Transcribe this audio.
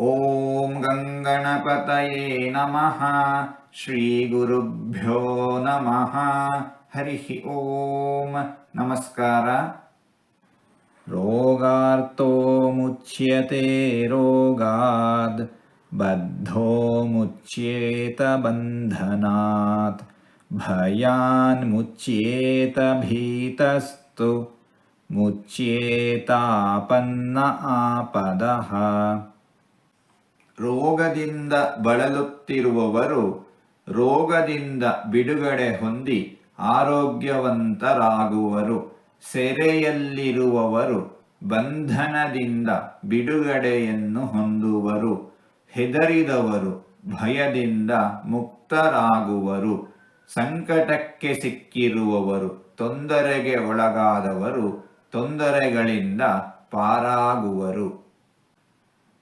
ॐ गङ्गणपतये नमः श्रीगुरुभ्यो नमः। हरिः ॐ नमस्कार। रोगार्तोमुच्यते रोगाद् बद्धोमुच्येत बन्धनात् भयान्मुच्येत भीतस्तु मुच्येतापन्न आपदः। ರೋಗದಿಂದ ಬಳಲುತ್ತಿರುವವರು ರೋಗದಿಂದ ಬಿಡುಗಡೆ ಹೊಂದಿ ಆರೋಗ್ಯವಂತರಾಗುವರು. ಸೆರೆಯಲ್ಲಿರುವವರು ಬಂಧನದಿಂದ ಬಿಡುಗಡೆಯನ್ನು ಹೊಂದುವರು. ಹೆದರಿದವರು ಭಯದಿಂದ ಮುಕ್ತರಾಗುವರು. ಸಂಕಟಕ್ಕೆ ಸಿಕ್ಕಿರುವವರು ತೊಂದರೆಗೆ ಒಳಗಾದವರು ತೊಂದರೆಗಳಿಂದ ಪಾರಾಗುವರು.